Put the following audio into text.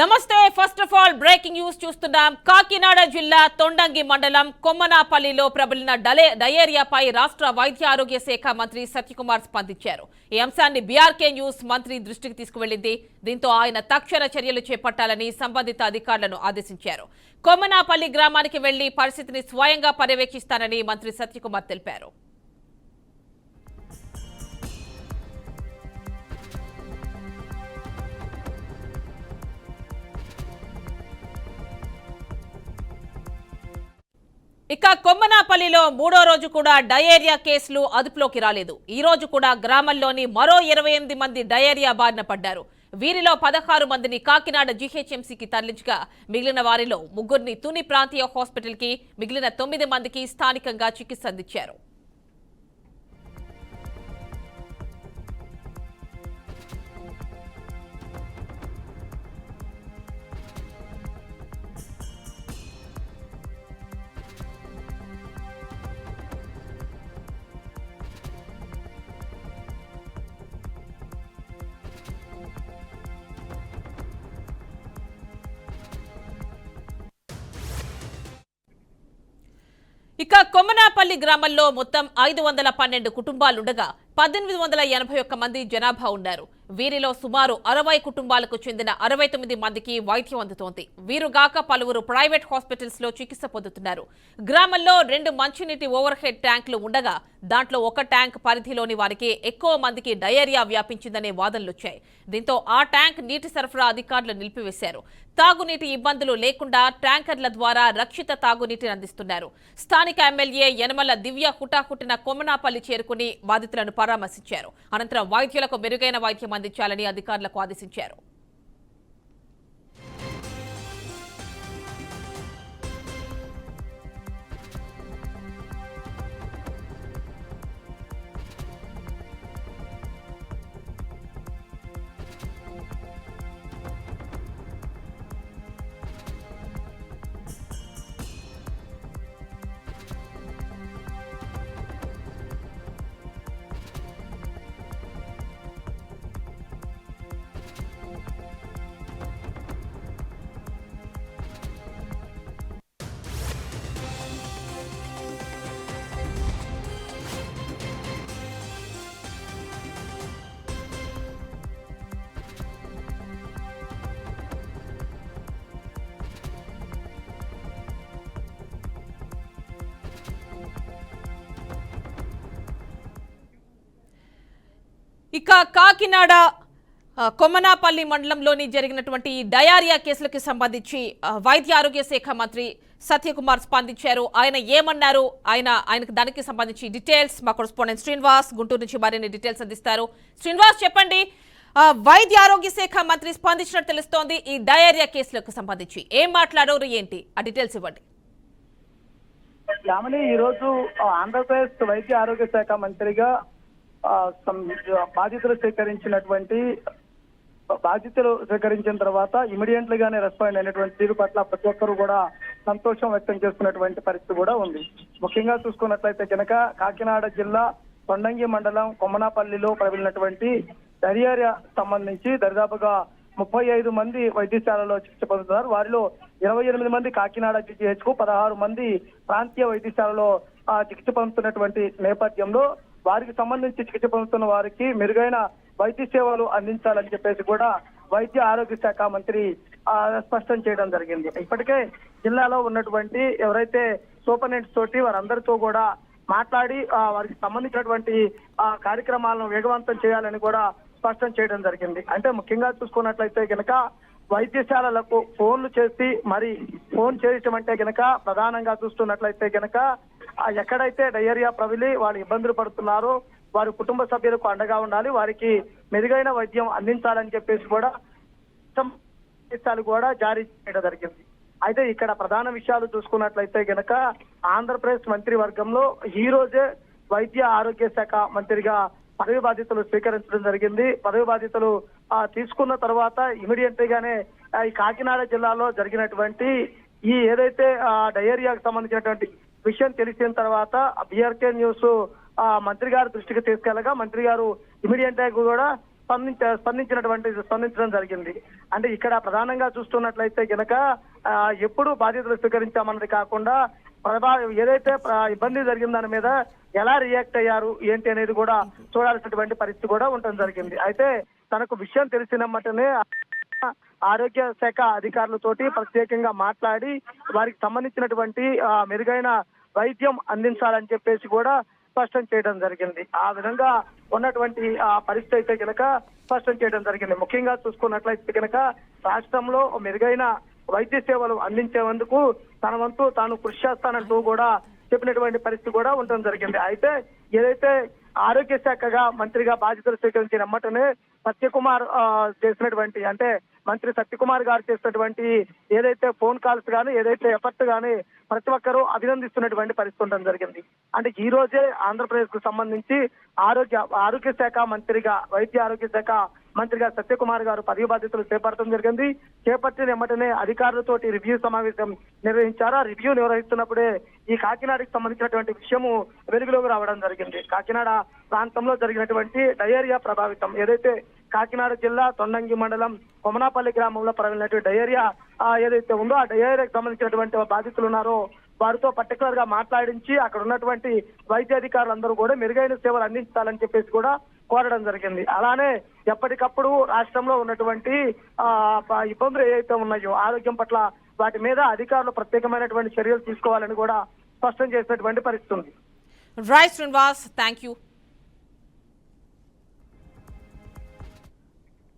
నమస్తే. First of all breaking news చూస్తున్నాం. కాకినాడ జిల్లా తొండంగి మండలం కొమ్మనాపల్లిలో ప్రబలిన డలే డయేరియాపై రాష్ట్ర వైద్య ఆరోగ్య శాఖ మంత్రి సత్యకుమార్ స్పందించారు. ఈ అంశాన్ని బీఆర్కే న్యూస్ మంత్రి దృష్టికి తీసుకువెళ్ళింది దీంతో ఆయన తక్షణ చర్యలు చేపట్టాలని సంబంధిత అధికారులను ఆదేశించారు. కొమ్మనాపల్లి గ్రామానికి వెళ్ళి పరిస్థితిని స్వయంగా పర్యవేక్షిస్తానని మంత్రి సత్యకుమార్ తెలిపారు. ఇక కొమ్మనాపల్లిలో మూడో రోజు కూడా డయేరియా కేసులు అదుపులోకి రాలేదు. ఈ రోజు కూడా గ్రామంలోని మరో ఇరవై ఎనిమిది మంది డయేరియా బారిన పడ్డారు. వీరిలో పదహారు మందిని కాకినాడ జీహెచ్ఎంసీకి తరలించగా మిగిలిన వారిలో ముగ్గురిని తుని ప్రాంతీయ హాస్పిటల్కి మిగిలిన తొమ్మిది మందికి స్థానికంగా చికిత్స అందించారు. ఇక కొమ్మనాపల్లి గ్రామంలో మొత్తం ఐదు వందల పన్నెండు కుటుంబాలుండగా పద్దెనిమిది వందల ఎనభై ఒక్క మంది జనాభా ఉన్నారు. వీరిలో సుమారు అరవై కుటుంబాలకు చెందిన అరవై తొమ్మిది మందికి వైద్యం అందుతోంది. వీరుగాక పలువురు ప్రైవేట్ హాస్పిటల్స్లో చికిత్స పొందుతున్నారు. గ్రామంలో రెండు మంచినీటి ఓవర్ హెడ్ ట్యాంకులు ఉండగా దాంట్లో ఒక ట్యాంక్ పరిధిలోని వారికి ఎక్కువ మందికి డయేరియా వ్యాపించిందనే వాదనలొచ్చాయి. దీంతో ఆ ట్యాంక్ నీటి సరఫరా అధికారులు నిలిపివేశారు. తాగునీటి ఇబ్బందులు లేకుండా ట్యాంకర్ల ద్వారా రక్షిత తాగునీటిని అందిస్తున్నారు. స్థానిక ఎమ్మెల్యే యనమల దివ్య హుటాహుటిన కొమనాపల్లి చేరుకుని బాధితులను పరామర్శించారు. అనంతరం వైద్యులకు మెరుగైన వైద్యం అందించాలని అధికారులకు ఆదేశించారు. ఇక కాకినాడ కొమ్మనాపల్లి మండలంలోని జరిగినటువంటి ఈ డయారియా కేసులకు సంబంధించి వైద్య ఆరోగ్య శాఖ మంత్రి సత్యకుమార్ స్పందించారు. ఆయన ఏమన్నారు? ఆయన ఆయనకు దానికి సంబంధించి డీటెయిల్స్ మా కొరస్పాండెంట్ శ్రీనివాస్ గుంటూరు నుంచి మరిన్ని డీటెయిల్స్ అందిస్తారు. శ్రీనివాస్ చెప్పండి. వైద్య ఆరోగ్య శాఖ మంత్రి స్పందించినట్టు తెలుస్తోంది ఈ డయేరియా కేసులకు సంబంధించి. ఏం మాట్లాడారు? ఏంటి? ఆ డీటెయిల్స్ ఇవ్వండి. ఈ రోజు ఆంధ్రప్రదేశ్ వైద్య ఆరోగ్య శాఖ మంత్రిగా బాధితులు సేకరించినటువంటి బాధితులు సేకరించిన తర్వాత ఇమీడియట్ గానే రెస్పాండ్ అయినటువంటి తీరు పట్ల ప్రతి ఒక్కరు కూడా సంతోషం వ్యక్తం చేస్తున్నటువంటి పరిస్థితి కూడా ఉంది. ముఖ్యంగా చూసుకున్నట్లయితే కనుక కాకినాడ జిల్లా కొండంగి మండలం కొమ్మనాపల్లిలో ప్రబలినటువంటి దర్యార్య సంబంధించి దరిదాపుగా ముప్పై ఐదు మంది వైద్యశాలలో చికిత్స పొందుతున్నారు. వారిలో ఇరవై ఎనిమిది మంది కాకినాడ జీజీహెచ్కు పదహారు మంది ప్రాంతీయ వైద్యశాలలో ఆ, చికిత్స పొందుతున్నటువంటి నేపథ్యంలో వారికి సంబంధించి చికిత్స పొందుతున్న వారికి మెరుగైన వైద్య సేవలు అందించాలని చెప్పేసి కూడా వైద్య ఆరోగ్య శాఖ మంత్రి స్పష్టం చేయడం జరిగింది. ఇప్పటికే జిల్లాలో ఉన్నటువంటి ఎవరైతే సూపరింటెండెంట్స్ తోటి వారందరితో కూడా మాట్లాడి వారికి సంబంధించినటువంటి ఆ, కార్యక్రమాలను వేగవంతం చేయాలని కూడా స్పష్టం చేయడం జరిగింది. అంటే ముఖ్యంగా చూసుకున్నట్లయితే కనుక వైద్యశాలలకు ఫోన్లు చేసి మరి ఫోన్ చేయటం అంటే కనుక ప్రధానంగా చూస్తున్నట్లయితే కనుక ఎక్కడైతే డయేరియా ప్రవిలి వాళ్ళు ఇబ్బందులు పడుతున్నారో వారి కుటుంబ సభ్యులకు అండగా ఉండాలి వారికి మెరుగైన వైద్యం అందించాలని చెప్పేసి కూడా కూడా జారీ చేయడం జరిగింది. అయితే ఇక్కడ ప్రధాన విషయాలు చూసుకున్నట్లయితే గనక ఆంధ్రప్రదేశ్ మంత్రి వర్గంలో ఈ రోజే వైద్య ఆరోగ్య శాఖ మంత్రిగా పదవి బాధ్యతలు స్వీకరించడం జరిగింది. పదవి బాధ్యతలు తీసుకున్న తర్వాత ఇమీడియట్ గానే ఈ కాకినాడ జిల్లాలో జరిగినటువంటి ఈ ఏదైతే డయేరియాకు సంబంధించినటువంటి విషయం తెలిసిన తర్వాత బీఆర్కే న్యూస్ ఆ, మంత్రి గారి దృష్టికి తీసుకెళ్ళగా మంత్రి గారు ఇమీడియట్గా కూడా స్పందించ స్పందించినటువంటి స్పందించడం జరిగింది. అంటే ఇక్కడ ప్రధానంగా చూస్తున్నట్లయితే గనక ఎప్పుడు బాధ్యతలు స్వీకరించామన్నది కాకుండా ప్రభా ఏదైతే ప్ర- ఇబ్బంది జరిగిన దాని మీద ఎలా రియాక్ట్ అయ్యారు ఏంటి అనేది కూడా చూడాల్సినటువంటి పరిస్థితి కూడా ఉండడం జరిగింది. అయితే తనకు విషయం తెలిసినమ్మటనే ఆరోగ్య శాఖ అధికారులతోటి ప్రత్యేకంగా మాట్లాడి వారికి సంబంధించినటువంటి మెరుగైన వైద్యం అందించాలని చెప్పేసి కూడా స్పష్టం చేయడం జరిగింది. ఆ విధంగా ఉన్నటువంటి ఆ పరిస్థితి అయితే కనుక స్పష్టం చేయడం జరిగింది. ముఖ్యంగా చూసుకున్నట్లయితే కనుక రాష్ట్రంలో మెరుగైన వైద్య సేవలు అందించేందుకు తన వంతు తాను కృషి చేస్తానంటూ కూడా చెప్పినటువంటి పరిస్థితి కూడా ఉండడం జరిగింది. అయితే ఏదైతే ఆరోగ్య శాఖగా మంత్రిగా బాధ్యతలు స్వీకరించిన అమ్మటనే సత్యకుమార్ చేసినటువంటి అంటే మంత్రి సత్యకుమార్ గారు చేసినటువంటి ఏదైతే ఫోన్ కాల్స్ కానీ ఏదైతే ఎఫర్ట్ కానీ ప్రతి ఒక్కరూ అభినందిస్తున్నటువంటి పరిస్థితి ఉండడం జరిగింది. అంటే ఈ రోజే ఆంధ్రప్రదేశ్కు సంబంధించి ఆరోగ్య ఆరోగ్య శాఖ మంత్రిగా వైద్య ఆరోగ్య శాఖ మంత్రిగా సత్యకుమార్ గారు పదవి బాధ్యతలు చేపట్టడం జరిగింది. చేపట్టిన వెంటనే అధికారులతోటి రివ్యూ సమావేశం నిర్వహించారు. ఆ రివ్యూ నిర్వహిస్తున్నప్పుడే ఈ కాకినాడకి సంబంధించినటువంటి విషయము వెలుగులోకి రావడం జరిగింది. కాకినాడ ప్రాంతంలో జరిగినటువంటి డయేరియా ప్రభావితం ఏదైతే కాకినాడ జిల్లా తొండంగి మండలం కొమనాపల్లి గ్రామంలో ప్రబలినటువంటి డయేరియా ఏదైతే ఉందో ఆ డయేరియాకి సంబంధించినటువంటి బాధితులు ఉన్నారో వారితో పర్టికులర్గా మాట్లాడించి అక్కడ ఉన్నటువంటి వైద్యాధికారులందరూ కూడా మెరుగైన సేవలు అందించాలని చెప్పేసి కూడా కోరడం జరిగింది. అలానే ఎప్పటికప్పుడు రాష్ట్రంలో ఉన్నటువంటి ఆ ఇబ్బందులు ఏవైతే ఉన్నాయో ఆరోగ్యం పట్ల వాటి మీద అధికారులు ప్రత్యేకమైనటువంటి చర్యలు తీసుకోవాలని కూడా స్పష్టం చేసినటువంటి పరిస్థితి ఉంది. Right Srinivas thank you